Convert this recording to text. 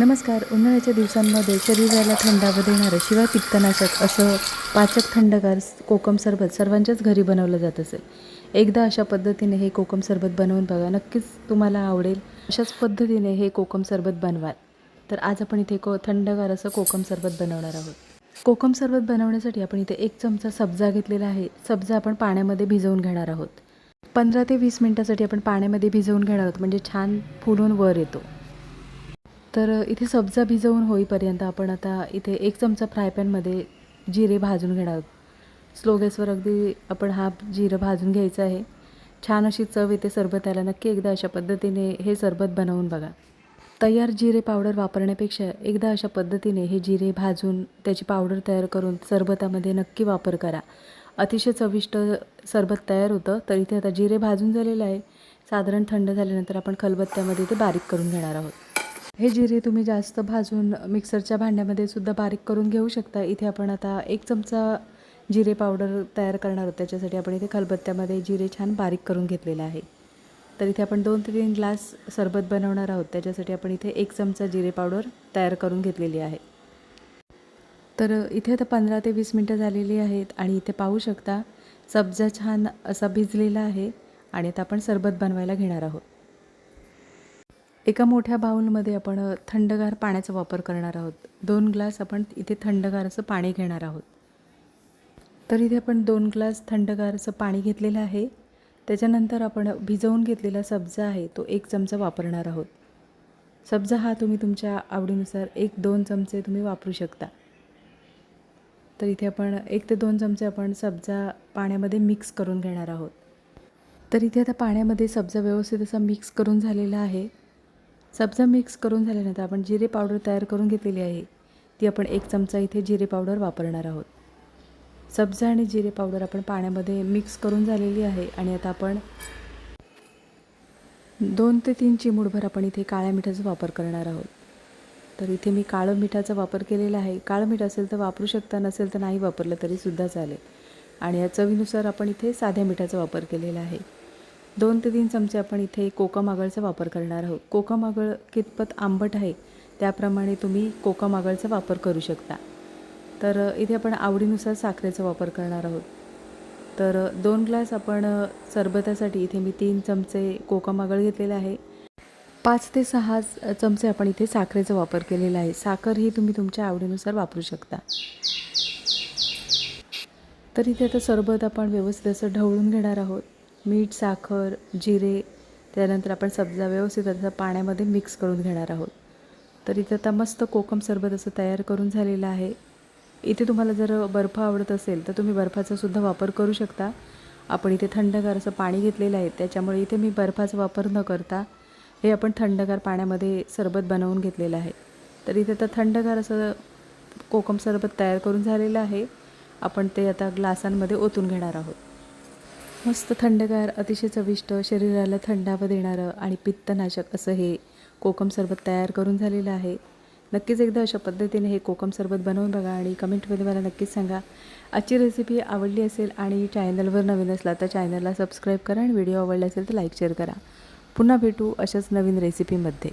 नमस्कार. उन्हाळ्याच्या दिवसांमध्ये शरीराला थंडावा देणारं शिवाय पित्तनाशक असं पाचक थंडगार कोकम सरबत सर्वांच्याच घरी बनवलं जात असेल. एकदा अशा पद्धतीने हे कोकम सरबत बनवून बघा. नक्कीच तुम्हाला आवडेल. अशाच पद्धतीने हे कोकम सरबत बनवाल. तर आज आपण इथे को थंडगार असं कोकम सरबत बनवणार आहोत. कोकम सरबत बनवण्यासाठी आपण इथे एक चमचा सब्जा घेतलेला आहे. सब्जा आपण पाण्यामध्ये भिजवून घेणार आहोत. पंधरा ते वीस मिनटासाठी आपण पाण्यामध्ये भिजवून घेणार आहोत. म्हणजे छान फुलून वर येतो. तर इथे सब्जा भिजवून होईपर्यंत आपण आता इथे एक चमचा फ्राय पॅनमध्ये जिरे भाजून घेणार आहोत. स्लो गॅसवर अगदी आपण हा जिरं भाजून घ्यायचं आहे. छान अशी चव येते सरबताला नक्की एकदा अशा पद्धतीने हे सरबत बनवून बघा. तयार जिरे पावडर वापरण्यापेक्षा एकदा अशा पद्धतीने हे जिरे भाजून त्याची पावडर तयार करून सरबतामध्ये नक्की वापर करा. अतिशय चविष्ट सरबत तयार होतं. तर इथे आता जिरे भाजून झालेलं आहे. साधारण थंड झाल्यानंतर आपण खलबत्त्यामध्ये ते बारीक करून घेणार आहोत. हे जिरे तुम्ही जास्त भाजून मिक्सरच्या भांड्यामध्ये सुद्धा बारीक करून घेऊ शकता. इथे आपण आता एक चमचा जिरे पावडर तयार करणार आहोत. त्याच्यासाठी आपण इथे खलबत्त्यामध्ये जिरे छान बारीक करून घेतलेलं आहे. तर इथे आपण दोन ते तीन ग्लास सरबत बनवणार आहोत. त्याच्यासाठी आपण इथे एक चमचा जिरे पावडर तयार करून घेतलेली आहे. तर इथे आता पंधरा ते वीस मिनटं झालेली आहेत आणि इथे पाहू शकता सब्जा छान असा भिजलेला आहे आणि आता आपण सरबत बनवायला घेणार आहोत. एका मोठ्या बाऊलमध्ये आपण थंडगार पाण्याचा वापर करणार आहोत. दोन ग्लास आपण इथे थंडगार असं पाणी घेणार आहोत. तर इथे आपण दोन ग्लास थंडगार असं पाणी घेतलेलं आहे. त्याच्यानंतर आपण भिजवून घेतलेला सब्जा आहे तो एक चमचा वापरणार आहोत. सब्जा हा तुम्ही तुमच्या आवडीनुसार एक दोन चमचे तुम्ही वापरू शकता. तर इथे आपण एक ते दोन चमचे आपण सब्जा पाण्यामध्ये मिक्स करून घेणार आहोत. तर इथे आता पाण्यामध्ये सब्जा व्यवस्थित असा मिक्स करून झालेला आहे. सब्जा मिक्स करून झाल्यानंतर आपण जिरे पावडर तयार करून घेतलेली आहे. ती आपण एक चमचा इथे जिरे पावडर वापरणार आहोत. सब्जा आणि जिरे पावडर आपण पाण्यामध्ये मिक्स करून झालेली आहे आणि आता आपण दोन ते तीन चिमूडभर आपण इथे काळ्या मिठाचा वापर करणार आहोत. तर इथे मी काळं मिठाचा वापर केलेला आहे. काळं मीठ असेल तर वापरू शकता नसेल तर नाही वापरलं तरीसुद्धा चालेल. आणि या चवीनुसार आपण इथे साध्या मिठाचा वापर केलेला आहे. दोन ते तीन चमचे आपण इथे कोकमागळचा वापर करणार आहोत. कोकमागळ कितपत आंबट आहे त्याप्रमाणे तुम्ही कोकमागळचा वापर करू शकता. तर इथे आपण आवडीनुसार साखरेचा वापर करणार आहोत. तर दोन ग्लास आपण सरबतासाठी इथे मी तीन चमचे कोकमागळ घेतलेला आहे. पाच ते सहा चमचे आपण इथे साखरेचा वापर केलेला आहे. साखर ही तुम्ही तुमच्या आवडीनुसार वापरू शकता. तर इथे आता सरबत आपण व्यवस्थित असं ढवळून घेणार आहोत. मीठ साखर जिरे त्यानंतर आपण सब्जा व्यवस्थित त्याचा पाण्यामध्ये मिक्स करून घेणार आहोत. तर इथे आता मस्त कोकम सरबत असं तयार करून झालेलं आहे. इथे तुम्हाला जर बर्फ आवडत असेल तर तुम्ही बर्फाचासुद्धा वापर करू शकता. आपण इथे थंडगार असं पाणी घेतलेलं आहे त्याच्यामुळे इथे मी बर्फाचा वापर न करता हे आपण थंडगार पाण्यामध्ये सरबत बनवून घेतलेलं आहे. तर इथे आता थंडगार असं कोकम सरबत तयार करून झालेलं आहे. आपण ते आता ग्लासांमध्ये ओतून घेणार आहोत. मस्त थंडगार अतिशय चविष्ट शरीराला थंडावं देणारं आणि पित्तनाशक असं हे कोकम सरबत तयार करून झालेलं आहे. नक्कीच एकदा अशा पद्धतीने हे कोकम सरबत बनवून बघा आणि कमेंटमध्ये मला नक्कीच सांगा. आजची रेसिपी आवडली असेल आणि चॅनलवर नवीन असला तर चॅनलला सबस्क्राईब करा आणि व्हिडिओ आवडला असेल तर लाईक शेअर करा. पुन्हा भेटू अशाच नवीन रेसिपीमध्ये